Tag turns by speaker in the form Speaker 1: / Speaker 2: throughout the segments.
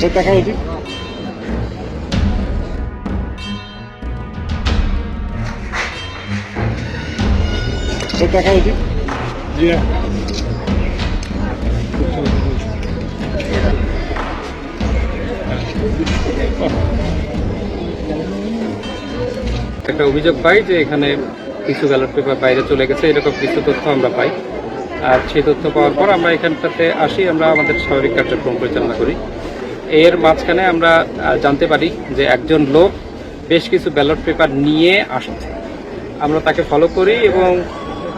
Speaker 1: দেখা সে দেখা হ্যাঁ
Speaker 2: একটা অভিযোগ পাই যে এখানে কিছু ব্যালট পেপার বাইরে চলে গেছে, এরকম কিছু তথ্য আমরা পাই। আর সেই তথ্য পাওয়ার পর আমরা এখানটাতে আসি, আমরা আমাদের স্বাভাবিক কার্যক্রম পরিচালনা করি। এর মাঝখানে আমরা জানতে পারি যে একজন লোক বেশ কিছু ব্যালট পেপার নিয়ে আসছে। আমরা তাকে ফলো করি এবং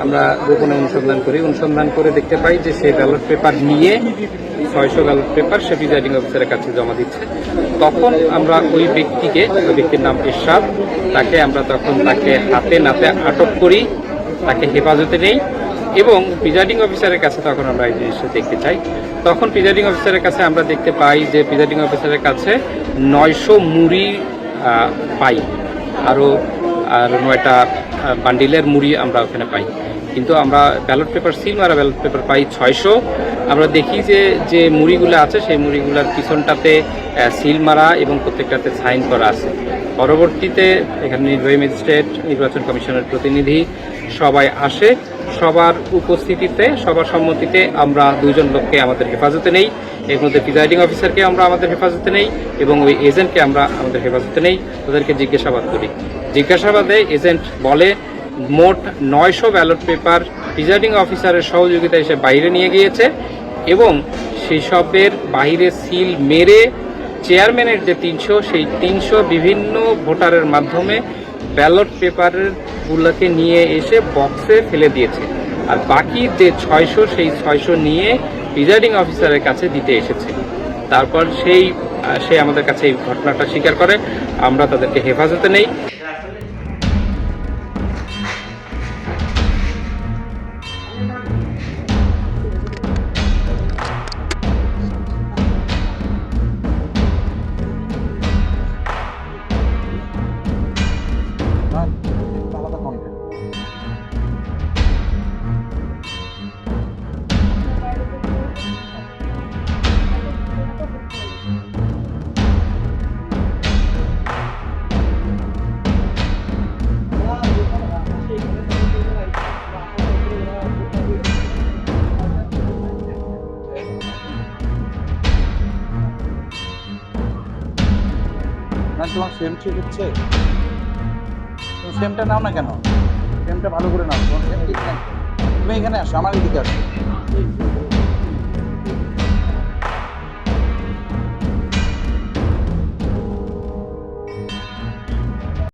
Speaker 2: আমরা গোপনে অনুসন্ধান করি। অনুসন্ধান করে দেখতে পাই যে সে ব্যালট পেপার নিয়ে ছয়শো ব্যালট পেপার সে প্রিজাইডিং অফিসারের কাছে জমা দিচ্ছে। তখন আমরা ওই ব্যক্তিকে, ওই ব্যক্তির নাম এরশাদ, তাকে আমরা তখন তাকে হাতে নাতে আটক করি, তাকে হেফাজতে নেই। এবং প্রিজাইডিং অফিসারের কাছে তখন আমরা এই জিনিসটা দেখতে চাই। তখন প্রিজাইডিং অফিসারের কাছে আমরা দেখতে পাই যে প্রিজাইডিং অফিসারের কাছে নয়শো মুড়ি পাই। আরও আর নয়টা বান্ডিলের মুড়ি আমরা ওখানে পাই। কিন্তু আমরা ব্যালট পেপার সিল মারা ব্যালট পেপার পাই ছয়শো। আমরা দেখি যে যে মুড়িগুলো আছে, সেই মুড়িগুলোর পিছনটাতে সিল মারা এবং প্রত্যেকটাতে সাইন করা আছে। পরবর্তীতে এখানে নির্বাহী ম্যাজিস্ট্রেট, নির্বাচন কমিশনের প্রতিনিধি সবাই আসে। সবার উপস্থিতিতে, সবার সম্মতিতে আমরা দুইজন লোককে আমাদের হেফাজতে নেই, এর মধ্যে প্রিজাইডিং অফিসারকে আমরা আমাদের হেফাজতে নেই এবং ওই এজেন্টকে আমরা আমাদের হেফাজতে নেই। তাদেরকে জিজ্ঞাসাবাদ করি। জিজ্ঞাসাবাদে এজেন্ট বলে, মোট নয়শো ব্যালট পেপার প্রিজাইডিং অফিসারের সহযোগিতায় সে বাইরে নিয়ে গিয়েছে এবং সেই সবের বাইরে সিল মেরে চেয়ারম্যানের যে তিনশো, সেই তিনশো বিভিন্ন ভোটারের মাধ্যমে ব্যালট পেপারের গুলোকে নিয়ে এসে বক্সে ফেলে দিয়েছে। আর বাকি যে ছয়শো, সেই ছয়শো নিয়ে প্রিজাইডিং অফিসারের কাছে দিতে এসেছে। তারপর সেই সে আমাদের কাছে এই ঘটনাটা স্বীকার করে। আমরা তাদেরকে হেফাজতে নেই।
Speaker 1: না তোমার সেম ঠিক হচ্ছে? তুমি সেমটা নাও না কেন? সেমটা ভালো করে নাও। তোমার সেম ঠিক নাই। তুমি এখানে আসো, আমার এদিকে আসো।